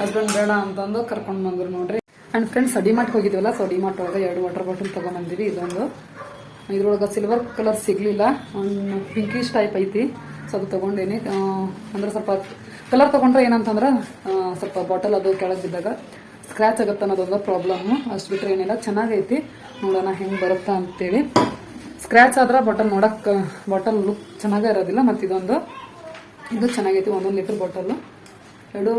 ಹಸ್ಬೆಂಡ್ ಬೇಡ ಅಂತಂದು ಕರ್ಕೊಂಡು ಬಂದ್ರು ನೋಡ್ರಿ. ಆ್ಯಂಡ್ ಫ್ರೆಂಡ್ಸ್ ಡಿಮಾರ್ಟ್ಗೆ ಹೋಗಿದ್ವಲ್ಲ ಸೊ ಡಿಮಾರ್ಟ್ ಒಳಗೆ ಎರಡು ವಾಟರ್ ಬಾಟಲ್ ತೊಗೊಂಬಂದಿವಿ ಇದೊಂದು. ಇದ್ರೊಳಗೆ ಸಿಲ್ವರ್ ಕಲರ್ ಸಿಗ್ಲಿಲ್ಲ. ಒಂದು ಪಿಂಕಿಶ್ ಟೈಪ್ ಐತಿ. ಸೊ ಅದು ತೊಗೊಂಡೇನಿ. ಅಂದ್ರೆ ಸ್ವಲ್ಪ ಕಲರ್ ತೊಗೊಂಡ್ರೆ ಏನಂತಂದ್ರೆ ಸ್ವಲ್ಪ ಬಾಟಲ್ ಅದು ಕೆಳಗೆ ಬಿದ್ದಾಗ ಸ್ಕ್ರ್ಯಾಚ್ ಆಗುತ್ತೆ ಅನ್ನೋದೊಂದು ಪ್ರಾಬ್ಲಮ್ಮು ಅಷ್ಟು ಬಿಟ್ಟರೆ ಏನಿಲ್ಲ. ಚೆನ್ನಾಗೈತಿ. ನೋಡೋಣ ಹೆಂಗೆ ಬರುತ್ತಾ ಅಂತೇಳಿ. ಸ್ಕ್ರ್ಯಾಚ್ ಆದ್ರೆ ಬಾಟಲ್ ನೋಡಕ್ಕೆ ಬಾಟಲ್ ಲುಕ್ ಚೆನ್ನಾಗೇ ಇರೋದಿಲ್ಲ ಮತ್ತು ಇದೊಂದು ಇದು ಚೆನ್ನಾಗೈತಿ ಒಂದೊಂದು ಲೀಟರ್ ಬಾಟಲು ಎರಡು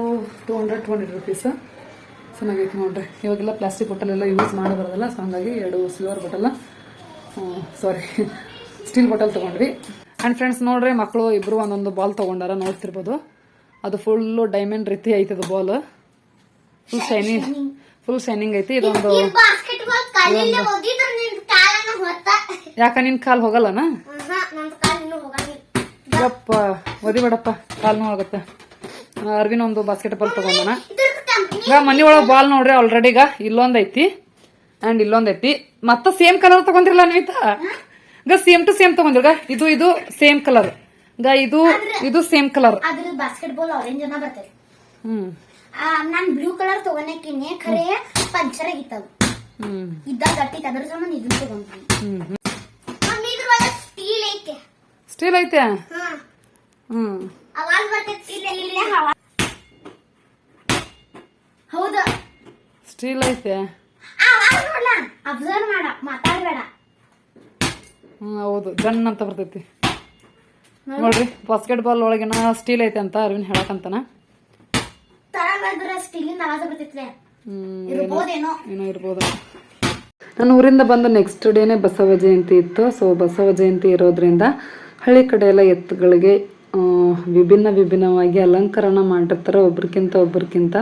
two hundred two hundred rupees ಚೆನ್ನಾಗೈತಿ ನೋಡ್ರಿ. ಇವಾಗೆಲ್ಲ ಪ್ಲಾಸ್ಟಿಕ್ ಬಾಟಲ್ ಎಲ್ಲ ಯೂಸ್ ಮಾಡೋದಿರೋದಿಲ್ಲ ಸೊ ಹಂಗಾಗಿ ಎರಡು silver bottle sorry steel bottle ತೊಗೊಂಡ್ವಿ. ಆ್ಯಂಡ್ ಫ್ರೆಂಡ್ಸ್ ನೋಡ್ರಿ ಮಕ್ಕಳು ಇಬ್ಬರು ಒಂದೊಂದು ಬಾಲ್ ತೊಗೊಂಡಾರ ನೋಡ್ತಿರ್ಬೋದು. ಅದು ಫುಲ್ಲು ಡೈಮಂಡ್ ರೀತಿ ಐತೆ ಅದು ball full shining full shining ಐತಿ. ಇದೊಂದು ಬಾಸ್ಕೆಟ್ ಬಾಲ್ ಕಾಲಿಲ್ಲ ಹೋಗಿದ್ರೆ ನಿನ್ ಕಾಲನ್ನ ಹೊತ್ತ ಯಾಕ ನಿನ್ ಕಾಲ್ ಹೋಗಲ್ಲನ? ಯಪ್ಪ ಯಪ್ಪ ಒದಿಬೇಡಪ್ಪ ಕಾಲ್ ನೋವಾಗತ್ತೆ ಅರವಿನ ಒಂದು ಬಾಸ್ಕೆಟ್ ಬಾಲ್ ತಗೊಂಡನ. ಈಗ ಮನಿ ಒಳಗ್ ಬಾಲ್ ನೋಡ್ರಿ ಆಲ್ರೆಡಿ ಈಗ ಇಲ್ಲೊಂದ್ ಐತಿ. ಅಂಡ್ ಇಲ್ಲೊಂದ್ ಐತಿ. ಮತ್ತ ಸೇಮ್ ಕಲರ್ ತಗೊಂಡಿರಲ್ಲ ಅನ್ವಿತಾ ಗ ಸೇಮ್ ಟು ಸೇಮ್ ತಗೊಂಡಿರ್ಗ ಇದು ಇದು ಸೇಮ್ ಕಲರ್ ಗ ಇದು ಇದು same colour basketball orange ಅನ್ನ ಬರ್ತೈತಿ ಹ್ಮ್. ನಾನ್ ಬ್ಲೂ ಕಲರ್ ತಗೊಳಕಿನಿ ಖರೆ ಪಂಚರ್ ಆಗಿತ್ತವು. ಹ್ಮ್. ಇದ್ದ ಗಟ್ಟಿ ಅದ್ರ ಸಂಬಂಧ ಇದನ್ನ ಹ್ಮ್. ಸ್ಟೀಲ್ ಐತೆ. ಸ್ಟೀಲ್ ಐತೆ? ಹಾ. ಹ್ಮ್. ಅವಾಜ್ ಬರ್ತೈತಿ ಇಲ್ಲ ಇಲ್ಲ. ಹವಾ ಹೌದು. ಸ್ಟೀಲ್ ಐತೆ? ಆ ಅವಾಜ್ ನೋಡ್ಲ? ಅಬ್ಸರ್ವ್ ಮಾಡ ಮಾತಾಡ್ಬೇಡ. ಹ್ಮ್ ಹೌದು. ಜನ್ ಅಂತ ಬರ್ತೈತಿ. ನೋಡ್ರಿ ಬಾಸ್ಕೆಟ್ ಬಾಲ್ ಒಳಗಿನ ಸ್ಟೀಲ್ ಐತೆ ಅಂತ ಅರವಿಂದ್ ಹೇಳಕಂತಾನ. ಅವಾಜ್ ಬರ್ತೈತಿ ಹ್ಮ್ ಏನೋ ಇರ್ಬೋದು. ನನ್ನ ಊರಿಂದ ಬಂದು ನೆಕ್ಸ್ಟ್ ಡೇನೇ ಬಸವ ಜಯಂತಿ ಇತ್ತು. ಸೊ ಬಸವ ಜಯಂತಿ ಇರೋದ್ರಿಂದ ಹಳ್ಳಿ ಕಡೆ ಎಲ್ಲ ಎತ್ತುಗಳಿಗೆ ವಿಭಿನ್ನ ವಿಭಿನ್ನವಾಗಿ ಅಲಂಕರಣ ಮಾಡಿರ್ತಾರೆ ಒಬ್ರಿಗಿಂತ ಒಬ್ರಿಗಿಂತ.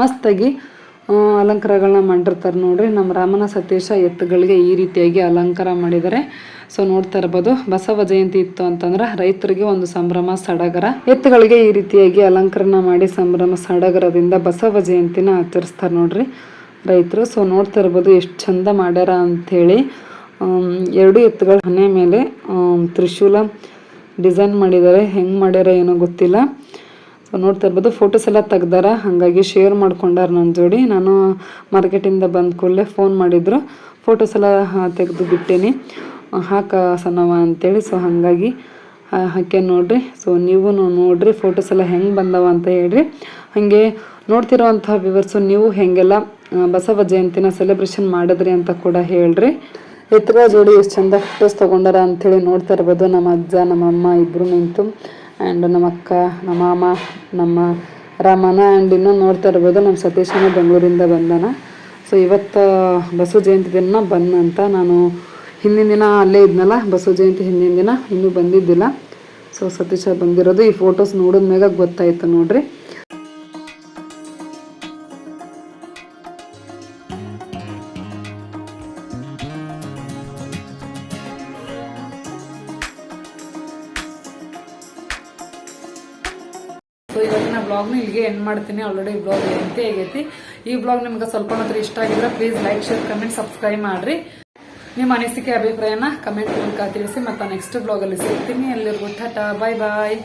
ಮಸ್ತಾಗಿ ಅಲಂಕಾರಗಳನ್ನ ಮಾಡಿರ್ತಾರೆ ನೋಡ್ರಿ. ನಮ್ಮ ರಾಮನ ಸತೀಶ ಎತ್ತುಗಳಿಗೆ ಈ ರೀತಿಯಾಗಿ ಅಲಂಕಾರ ಮಾಡಿದ್ದಾರೆ. ಸೊ ನೋಡ್ತಾ ಇರ್ಬೋದು, ಬಸವ ಜಯಂತಿ ಇತ್ತು ಅಂತಂದ್ರೆ ರೈತರಿಗೆ ಒಂದು ಸಂಭ್ರಮ ಸಡಗರ. ಎತ್ತುಗಳಿಗೆ ಈ ರೀತಿಯಾಗಿ ಅಲಂಕರಣ ಮಾಡಿ ಸಂಭ್ರಮ ಸಡಗರದಿಂದ ಬಸವ ಜಯಂತಿನ ಆಚರಿಸ್ತಾರೆ ನೋಡ್ರಿ. ರೈತರು ಸೊ ನೋಡ್ತಾ ಇರ್ಬೋದು ಎಷ್ಟು ಚಂದ ಮಾಡ್ಯಾರ ಅಂಥೇಳಿ ಎರಡು ಎತ್ತುಗಳ ಹಣೆ ಮೇಲೆ ತ್ರಿಶೂಲ ಡಿಸೈನ್ ಮಾಡಿದ್ದಾರೆ. ಹೆಂಗೆ ಮಾಡ್ಯಾರ ಏನೋ ಗೊತ್ತಿಲ್ಲ. ಸೊ ನೋಡ್ತಾ ಇರ್ಬೋದು ಫೋಟೋಸ್ ಎಲ್ಲ ತೆಗ್ದಾರ. ಹಾಗಾಗಿ ಶೇರ್ ಮಾಡ್ಕೊಂಡಾರ ನನ್ನ ಜೋಡಿ. ನಾನು ಮಾರ್ಕೆಟಿಂದ ಬಂದ ಕೂಡಲೇ ಫೋನ್ ಮಾಡಿದ್ರು. ಫೋಟೋಸ್ ಎಲ್ಲ ತೆಗೆದು ಬಿಟ್ಟೇನಿ. ಹಾಕ ಸನವ ಅಂತೇಳಿ ಸೊ ಹಾಗಾಗಿ ಹಾಕ್ಯ ನೋಡ್ರಿ. ಸೊ ನೀವು ನೋಡ್ರಿ ಫೋಟೋಸ್ ಎಲ್ಲ ಹೆಂಗೆ ಬಂದವ ಅಂತ ಹೇಳ್ರಿ. ಹಾಗೆ ನೋಡ್ತಿರೋವಂಥ ವಿವರ್ಸು ನೀವು ಹೆಂಗೆಲ್ಲ ಬಸವ ಜಯಂತಿನ ಸೆಲೆಬ್ರೇಷನ್ ಮಾಡಿದ್ರಿ ಅಂತ ಕೂಡ ಹೇಳ್ರಿ. ಎತ್ತರ ಜೋಡಿ ಎಷ್ಟು ಚಂದ ಫೋಟೋಸ್ ತೊಗೊಂಡಾರ ಅಂಥೇಳಿ ನೋಡ್ತಾ ಇರ್ಬೋದು. ನಮ್ಮ ಅಜ್ಜ, ನಮ್ಮ ಅಮ್ಮ ಇಬ್ಬರು ನಿಂತು. ಆ್ಯಂಡ್ ನಮ್ಮ ಅಕ್ಕ, ನಮ್ಮ ಮಾಮ, ನಮ್ಮ ರಾಮನ ಆ್ಯಂಡ್ ಇನ್ನೂ ನೋಡ್ತಾ ಇರ್ಬೋದು. ನಮ್ಮ ಸತೀಶನ ಬೆಂಗಳೂರಿಂದ ಬಂದಾನ. ಸೊ ಇವತ್ತು ಬಸವ ಜಯಂತಿ ದಿನ ಬಂದಂತ ನಾನು ಹಿಂದಿನ ದಿನ ಅಲ್ಲೇ ಇದ್ನಲ್ಲ, ಬಸವ ಜಯಂತಿ ಹಿಂದಿನ ದಿನ, ಇನ್ನೂ ಬಂದಿದ್ದಿಲ್ಲ. ಸೊ ಸತೀಶ ಬಂದಿರೋದು, ಈ ಫೋಟೋಸ್ ನೋಡಿದ ಮ್ಯಾಗ ಗೊತ್ತಾಯ್ತು ನೋಡ್ರಿ. ಸೊ ಬ್ಲಾಗ್ನ ಇಲ್ಲಿಗೆ ಎಂಡ್ ಮಾಡ್ತೀನಿ. ಆಲ್ರೆಡಿ ಬ್ಲಾಗ್ ಎಂತೆ ಆಗೈತಿ. ಈ ಬ್ಲಾಗ್ ನಿಮ್ಗೆ ಸ್ವಲ್ಪ ಮಾತ್ರ ಇಷ್ಟ ಆಗಿದ್ರೆ please like share comment subscribe ಮಾಡ್ರಿ. ನಿಮ್ಮ ಅನಿಸಿಕೆ ಅಭಿಪ್ರಾಯನ ಕಮೆಂಟ್ ಮೂಲಕ ತಿಳಿಸಿ ಮತ್ತೆ ನೆಕ್ಸ್ಟ್ ಬ್ಲಾಗಲ್ಲಿ ಸಿಗ್ತೀನಿ. ಎಲ್ಲರಿಗೂ ಟಾಟಾ ಬಾಯ್ ಬಾಯ್